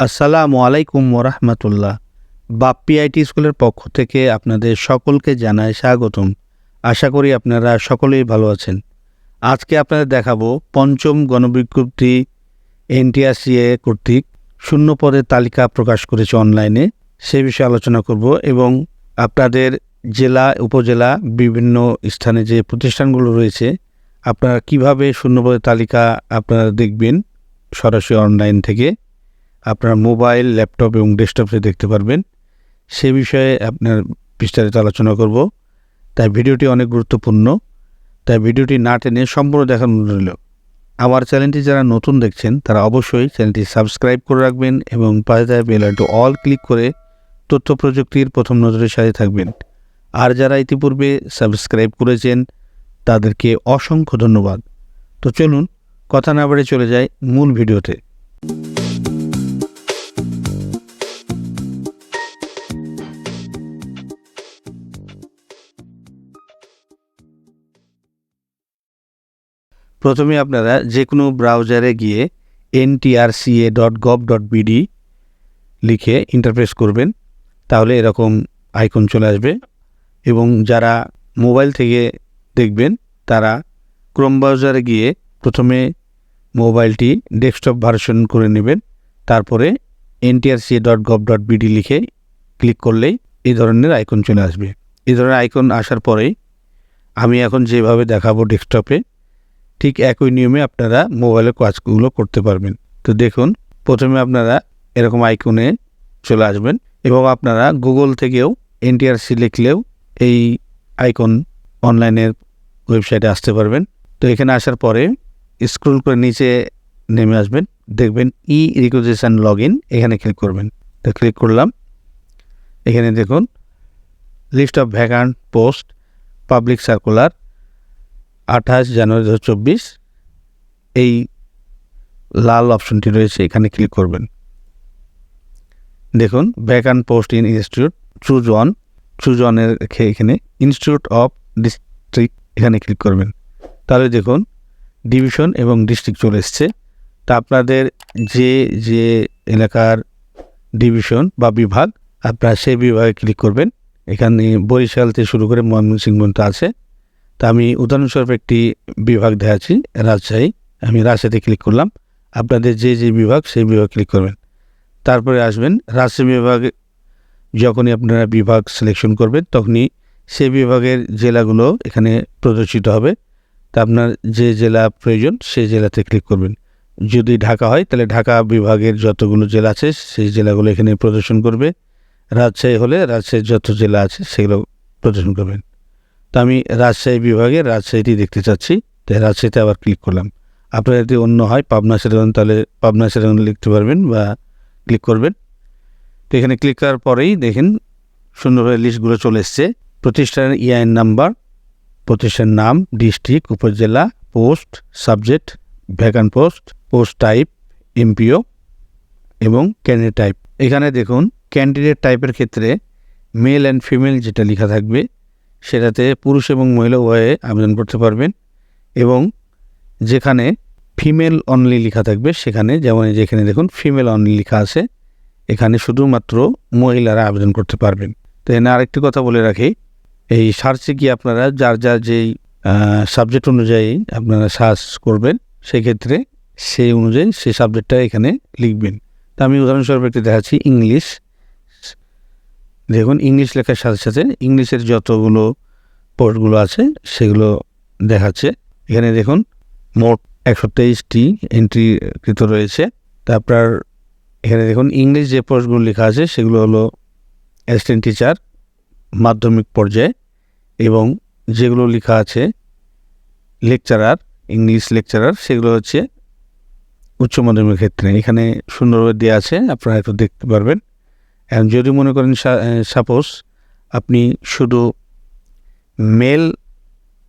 আসসালামু আলাইকুম ওরহমতুল্লাহ। বাপ্পি আইটি স্কুলের পক্ষ থেকে আপনাদের সকলকে জানায় স্বাগতম। আশা করি আপনারা সকলেই ভালো আছেন। আজকে আপনাদের দেখাবো পঞ্চম গণবিজ্ঞপ্তি এনটিআরসিএ কর্তৃক শূন্য পদের তালিকা প্রকাশ করেছে অনলাইনে। সে বিষয়ে আলোচনা করব এবং আপনাদের জেলা, উপজেলা, বিভিন্ন স্থানে যে প্রতিষ্ঠানগুলো রয়েছে, আপনারা কীভাবে শূন্য পদের তালিকা আপনারা দেখবেন সরাসরি অনলাইন থেকে। আপনার মোবাইল, ল্যাপটপ এবং ডেস্কটপে দেখতে পারবেন, সে বিষয়ে আপনার বিস্তারিত আলোচনা করব। তাই ভিডিওটি অনেক গুরুত্বপূর্ণ। তাই ভিডিওটি না টেনে সম্পূর্ণ দেখার রইল। আমার চ্যানেলটি যারা নতুন দেখছেন, তারা অবশ্যই চ্যানেলটি সাবস্ক্রাইব করে রাখবেন এবং পাশে থাকা বেল আইকনটি অল ক্লিক করে তথ্য প্রযুক্তির প্রথম নজরের সাথে থাকবেন। আর যারা ইতিপূর্বে সাবস্ক্রাইব করেছেন, তাদেরকে অসংখ্য ধন্যবাদ। তো চলুন, কথা না বাড়ে চলে যায় মূল ভিডিওতে। প্রথমে আপনারা যে কোনো ব্রাউজারে গিয়ে NTRCA dot gov dot BD লিখে ইন্টারফেস করবেন, তাহলে এরকম আইকন চলে আসবে। এবং যারা মোবাইল থেকে দেখবেন, তারা ক্রোম ব্রাউজারে গিয়ে প্রথমে মোবাইলটি ডেস্কটপ ভার্সন করে নেবেন, তারপরে NTRCA dot gov dot BD লিখে ক্লিক করলেই এই ধরনের আইকন চলে আসবে। এই ধরনের আইকন আসার পরেই আমি এখন যেভাবে দেখাবো ডেস্কটপে ঠিক একই নিয়মে আপনারা মোবাইলের কাজগুলো করতে পারবেন। তো দেখুন, প্রথমে আপনারা এরকম আইকনে চলে আসবেন এবং আপনারা গুগল থেকেও এনটিআরসি লিখলেও এই আইকন অনলাইনের ওয়েবসাইটে আসতে পারবেন। তো এখানে আসার পরে স্ক্রল করে নিচে নেমে আসবেন। দেখবেন ই রিকোজেশন লগ ইন এখানে ক্লিক করবেন। তো ক্লিক করলাম। এখানে দেখুন list of vacant post public circular আঠাশ জানুয়ারি দু চব্বিশ, এই লাল অপশনটি রয়েছে, এখানে ক্লিক করবেন। দেখুন vacant post in institute choose one choose ওয়ানের এখানে ইনস্টিটিউট অফ ডিস্ট্রিক্ট এখানে ক্লিক করবেন। তাহলে দেখুন ডিভিশন এবং ডিস্ট্রিক্ট চলে এসছে। তা আপনাদের যে যে এলাকার ডিভিশন বা বিভাগ, আপনারা সেই বিভাগে ক্লিক করবেন। এখানে বরিশাল থেকে শুরু করে ময়মনসিংহ পর্যন্ত আছে। তা আমি উদাহরণস্বরূপ একটি বিভাগ দেখাচ্ছি রাজশাহী। আমি রাজশাহীতে ক্লিক করলাম। আপনাদের যে যে বিভাগ, সেই বিভাগ ক্লিক করবেন। তারপরে আসবেন, রাজশাহী বিভাগে যখনই আপনারা বিভাগ সিলেকশন করবেন, তখনই সেই বিভাগের জেলাগুলো এখানে প্রদর্শিত হবে। তা আপনার যে জেলা প্রয়োজন, সেই জেলাতে ক্লিক করবেন। যদি ঢাকা হয়, তাহলে ঢাকা বিভাগের যতগুলো জেলা আছে, সেই জেলাগুলো এখানে প্রদর্শন করবে। রাজশাহী হলে রাজশাহীর যত জেলা আছে, সেগুলো প্রদর্শন করবেন। তো আমি রাজশাহী বিভাগে রাজশাহীটি দেখতে চাচ্ছি তাই রাজশাহীতে আবার ক্লিক করলাম। আপনার যদি অন্য হয় পাবনা সেরেগন তাহলে পাবনা সেরেগন লিখতে পারবেন বা ক্লিক করবেন। তো এখানে ক্লিক করার পরেই দেখেন সুন্দরভাবে লিস্টগুলো চলে এসছে। প্রতিষ্ঠানের ইআইএন নাম্বার প্রতিষ্ঠানের নাম ডিস্ট্রিক্ট উপজেলা post subject vacant post post type MPO এবং ক্যান্ডিডেট টাইপ এখানে দেখুন ক্যান্ডিডেট টাইপের ক্ষেত্রে মেল অ্যান্ড ফিমেল যেটা লেখা থাকবে সেটাতে পুরুষ এবং মহিলা উভয়ে আবেদন করতে পারবেন এবং যেখানে ফিমেল অনলি লেখা থাকবে সেখানে যেমন যেখানে দেখুন, ফিমেল অনলি লেখা আছে, এখানে শুধুমাত্র মহিলারা আবেদন করতে পারবেন। তো এখানে আরেকটি কথা বলে রাখি, এই সার্চে গিয়ে আপনারা যার যার যেই সাবজেক্ট অনুযায়ী আপনারা সার্চ করবেন, সেক্ষেত্রে সেই অনুযায়ী সেই সাবজেক্টটা এখানে লিখবেন। তা আমি উদাহরণস্বরূপ একটি দেখাচ্ছি ইংলিশ দেখুন, ইংলিশ লেখার সাথে সাথে ইংলিশের যতগুলো পোস্টগুলো আছে, সেগুলো দেখাচ্ছে। এখানে দেখুন, মোট একশো তেইশটি এন্ট্রিকৃত রয়েছে। তারপর এখানে দেখুন, ইংলিশ যে পোস্টগুলো লেখা আছে, সেগুলো হলো অ্যাসিস্ট্যান্ট টিচার মাধ্যমিক পর্যায়ে এবং যেগুলো লেখা আছে লেকচারার ইংলিশ লেকচারার সেগুলো হচ্ছে উচ্চ মাধ্যমিক ক্ষেত্রে। এখানে সুন্দরভাবে দেওয়া আছে, আপনারা একটু দেখতে পারবেন। এখন যদি মনে করেন সাপোজ আপনি শুধু মেল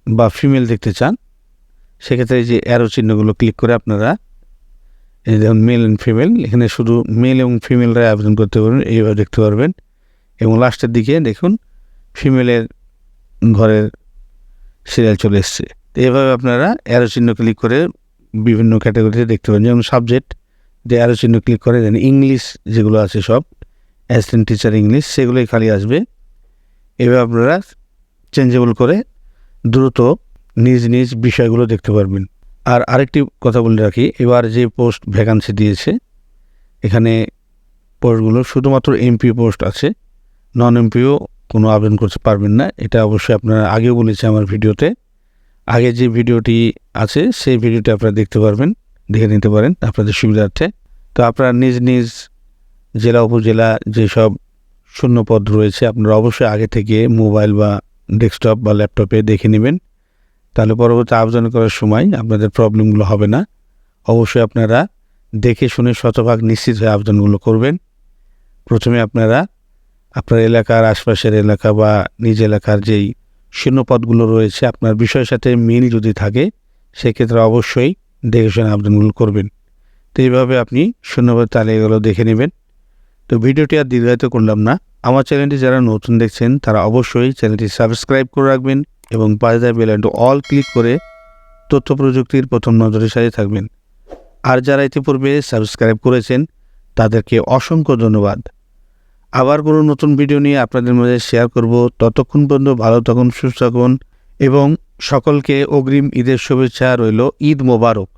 বা ফিমেল দেখতে চান, সেক্ষেত্রে যে অ্যারো চিহ্নগুলো ক্লিক করে আপনারা যেমন মেল অ্যান্ড ফিমেল এখানে শুধু মেল এবং ফিমেলরা আবেদন করতে পারবেন, এইভাবে দেখতে পারবেন। এবং লাস্টের দিকে দেখুন ফিমেলের ঘরের সিরিয়াল চলে এসছে। এভাবে আপনারা অ্যারো চিহ্ন ক্লিক করে বিভিন্ন ক্যাটাগরিতে দেখতে পারেন। যেমন সাবজেক্ট যে অ্যারো চিহ্ন ক্লিক করে দেন ইংলিশ যেগুলো আছে সব অ্যাসিস্ট্যান্ট টিচার ইংলিশ সেগুলোই খালি আসবে। এভাবে আপনারা চেঞ্জেবল করে দ্রুত নিজ নিজ বিষয়গুলো দেখতে পারবেন। আর আরেকটি কথা বলে রাখি, এবার যে পোস্ট ভ্যাকান্সি দিয়েছে, এখানে পোস্টগুলো শুধুমাত্র এমপি পোস্ট আছে নন এমপিও কোনো আবেদন করতে পারবেন না। এটা অবশ্যই আপনারা আগেও বলেছি আমার ভিডিওতে। আগে যে ভিডিওটি আছে, সেই ভিডিওটি আপনারা দেখতে পারবেন, দেখে নিতে পারেন আপনাদের সুবিধার্থে। তো আপনারা নিজ নিজ জেলা উপজেলা যেসব শূন্য পদ রয়েছে, আপনারা অবশ্যই আগে থেকে মোবাইল বা ডেস্কটপ বা ল্যাপটপে দেখে নেবেন। তাহলে পরবর্তী আবেদন করার সময় আপনাদের প্রবলেমগুলো হবে না। অবশ্যই আপনারা দেখে শুনে শতভাগ নিশ্চিত হয়ে আবেদনগুলো করবেন। প্রথমে আপনারা আপনার এলাকার আশপাশের এলাকা বা নিজ এলাকার যেই শূন্যপদগুলো রয়েছে, আপনার বিষয়ের সাথে মিল যদি থাকে, সেক্ষেত্রে অবশ্যই দেখে শুনে আবেদনগুলো করবেন। তো এইভাবে আপনি শূন্যপদ তালিকাগুলো দেখে নেবেন। তো ভিডিওটি আর দীর্ঘায়িত করলাম না। আমার চ্যানেলটি যারা নতুন দেখছেন, তারা অবশ্যই চ্যানেলটি সাবস্ক্রাইব করে রাখবেন এবং পাশে দেওয়া বেল অল ক্লিক করে তথ্য প্রযুক্তির প্রথম নজরের সাথে থাকবেন। আর যারা ইতিপূর্বে সাবস্ক্রাইব করেছেন, তাদেরকে অসংখ্য ধন্যবাদ। আবার কোনো নতুন ভিডিও নিয়ে আপনাদের মাঝে শেয়ার করব। ততক্ষণ পর্যন্ত ভালো থাকুন, সুস্থ থাকুন এবং সকলকে অগ্রিম ঈদের শুভেচ্ছা রইল। ঈদ মোবারক।